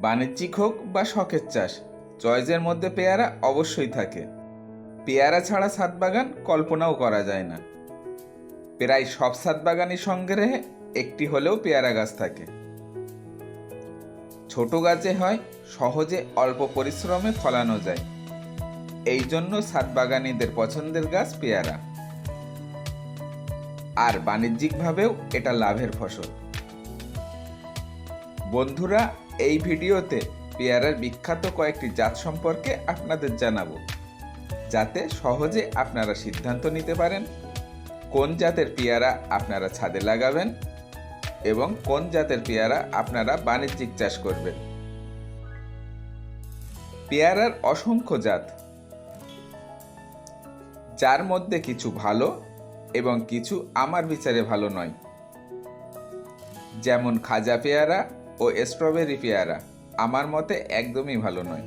বাণিজ্যিক হোক বা শখের চাষ চয়েজের মধ্যে পেয়ারা অবশ্যই থাকে। পেয়ারা ছাড়া ছাদ বাগান কল্পনাও করা যায় না। প্রায় সব ছাদ বাগানই সংগ্রহে একটি হলেও পেয়ারা গাছ থাকে। ছোট গাছে হয়, সহজে অল্প পরিশ্রমে ফলানো যায়। এই জন্য ছাদ বাগানীদের পছন্দের গাছ পেয়ারা। আর বাণিজ্যিকভাবেও এটা লাভের ফসল। বন্ধুরা এই ভিডিওতে পেয়ারার বিখ্যাত কয়েকটি জাত সম্পর্কে আপনাদের জানাব। যাতে সহজে আপনারা সিদ্ধান্ত নিতে পারেন কোন জাতের পেয়ারা আপনারা ছাদে লাগাবেন এবং কোন জাতের পেয়ারা আপনারা বাণিজ্যিক চাষ করবেন। পেয়ারার অসংখ্য জাত, যার মধ্যে কিছু ভালো এবং কিছু আমার বিচারে ভালো নয়। যেমন খাজা পেয়ারা ও স্ট্রবেরি পেয়ারা। আমার মতে একদমই ভালো নয়।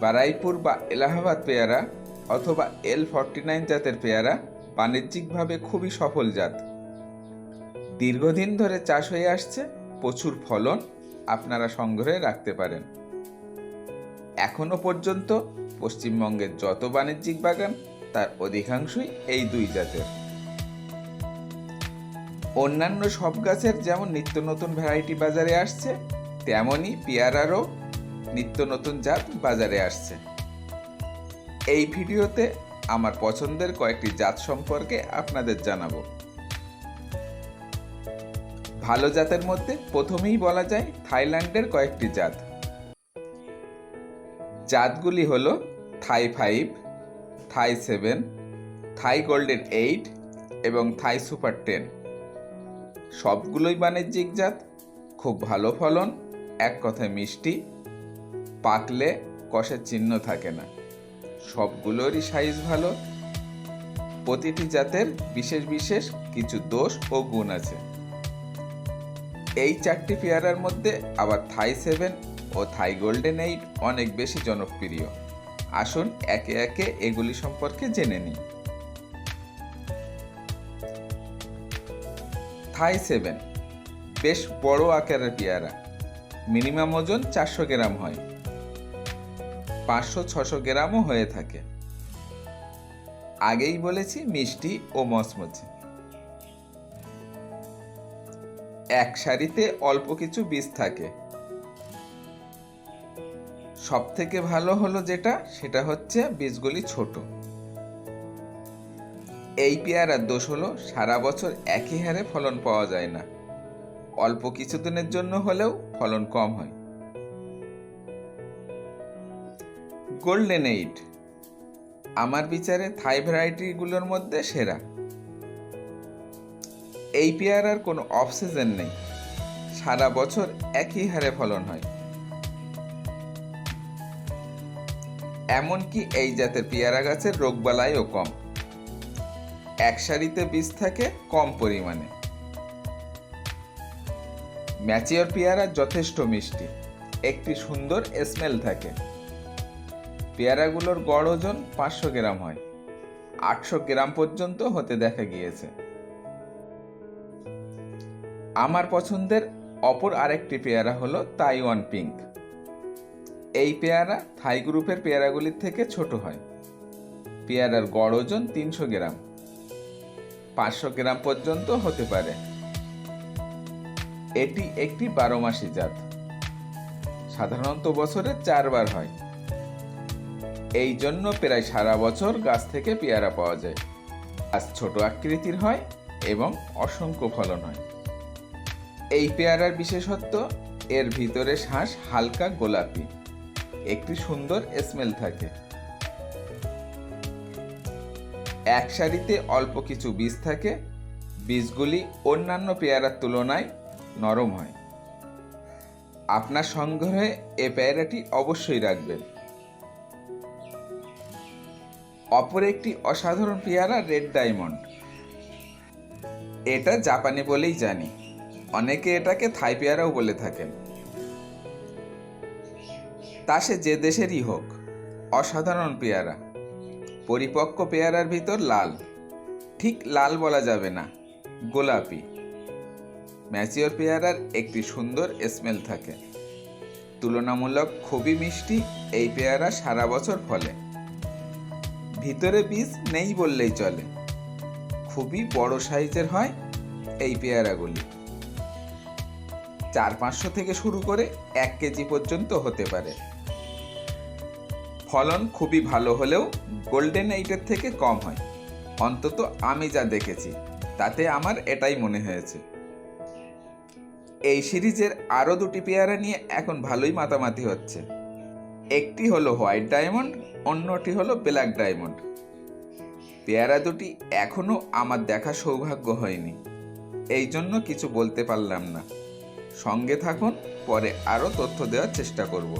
বারাইপুর বা এলাহাবাদ পেয়ারা অথবা এল ফর্টি নাইন জাতের পেয়ারা বাণিজ্যিকভাবে খুবই সফল জাত। দীর্ঘদিন ধরে চাষ হয়ে আসছে, প্রচুর ফলন আপনারা সংগ্রহে রাখতে পারেন। এখনও পর্যন্ত পশ্চিমবঙ্গের যত বাণিজ্যিক বাগান, তার অধিকাংশই এই দুই জাতের। অন্যান্য সব গাছের যেমন নিত্য নতুন ভ্যারাইটি বাজারে আসছে, তেমনই পেয়ারারও নিত্য নতুন জাত বাজারে আসছে। এই ভিডিওতে আমার পছন্দের কয়েকটি জাত সম্পর্কে আপনাদের জানাব। ভালো জাতের মধ্যে প্রথমেই বলা যায় থাইল্যান্ডের কয়েকটি জাত। জাতগুলি হল Thai five, Thai seven, Thai golden eight এবং থাই সুপার টেন। সবগুলোই বাণিজ্যিক জাত। খুব ভালো ফলন, এক কথায় মিষ্টি। পাকলে কষের চিহ্ন থাকে না। সবগুলোরই সাইজ ভালো। প্রতিটি জাতের বিশেষ বিশেষ কিছু দোষ ও গুণ আছে। এই চারটি পেয়ারার মধ্যে আবার থাই সেভেন ও থাই গোল্ডেন এইট অনেক বেশি জনপ্রিয়। আসুন একে একে এগুলি সম্পর্কে জেনে নিই। Thai seven. বেশ বড় আকারের পেয়ারা। মিনিমাম ওজন চারশো গ্রাম হয়। পাঁচশো, ছশো গ্রামও হয়ে থাকে। আগেই বলেছি মিষ্টি ও মচমচে। এক সারিতে অল্প কিছু বীজ থাকে। সব থেকে ভালো হলো যেটা, সেটা হচ্ছে বীজগুলি ছোট। এই পেয়ারার দোষ হলো সারা বছর একই হারে ফলন পাওয়া যায় না। অল্প কিছুদিনের জন্য হলেও ফলন কম হয়। গোল্ডেন এইট আমার বিচারে থাই ভ্যারাইটিগুলোর মধ্যে সেরা। এই পেয়ারার কোনো অফ সিজন নেই। সারা বছর একই হারে ফলন হয়। এমনকি এই জাতের পেয়ারা গাছের রোগবালাইও কম। এক সারিতে বীজ থাকে কম পরিমাণে। ম্যাচিওর পেয়ারা যথেষ্ট মিষ্টি, একটি সুন্দর স্মেল থাকে। পেয়ারাগুলোর গড় ওজন পাঁচশো গ্রাম হয়, আটশো গ্রাম পর্যন্ত হতে দেখা গিয়েছে। আমার পছন্দের অপর আরেকটি পেয়ারা হলো তাইওয়ান পিঙ্ক। এই পেয়ারা থাই গ্রুপের পেয়ারাগুলির থেকে ছোট হয়। পেয়ারার গড় ওজন তিনশো গ্রাম। পাঁচশো গ্রাম পর্যন্ত হতে পারে। এটি একটি বারো মাসি জাত। সাধারণত বছরে চারবার হয়। এই জন্য প্রায় সারা বছর গাছ থেকে পেয়ারা পাওয়া যায়। গাছ ছোট আকৃতির হয় এবং অসংখ্য ফলন হয়। এই পেয়ারার বিশেষত্ব, এর ভিতরে শ্বাস হালকা গোলাপি। একটি সুন্দর স্মেল থাকে। এক সারিতে অল্প কিছু বীজ থাকে, বীজগুলি অন্যান্য পেয়ারার তুলনায় নরম হয়। আপনার সংগ্রহে এ পেয়ারাটি অবশ্যই রাখবেন। অপর একটি অসাধারণ পেয়ারা রেড ডায়মন্ড। এটা জাপানি বলেই জানি। অনেকে এটাকে থাই পেয়ারাও বলে থাকেন। তা সে যে দেশেরই হোক, অসাধারণ পেয়ারা। পরিপক্ক পেয়ারার ভিতর লাল। ঠিক লাল বলা যাবে না, গোলাপি। ম্যাচিওর পেয়ারার একটি সুন্দর স্মেল থাকে। তুলনামূলক খুবই মিষ্টি এই পেয়ারা সারা বছর ফলে। ভিতরে বীজ নেই বললেই চলে। খুবই বড় সাইজের হয় এই পেয়ারাগুলি। চার পাঁচশো থেকে শুরু করে এক কেজি পর্যন্ত হতে পারে। ফলন খুবই ভালো হলেও গোল্ডেন এইটের থেকে কম হয়। অন্তত আমি যা দেখেছি, তাতে আমার এটাই মনে হয়েছে। এই সিরিজের আরও দুটি পেয়ারা নিয়ে এখন ভালোই মাতামাতি হচ্ছে। একটি হলো হোয়াইট ডায়মন্ড অন্যটি হলো ব্ল্যাক ডায়মন্ড পেয়ারা দুটি এখনও আমার দেখা সৌভাগ্য হয়নি। এই জন্য কিছু বলতে পারলাম না। সঙ্গে থাকুন, পরে আরও তথ্য দেওয়ার চেষ্টা করব।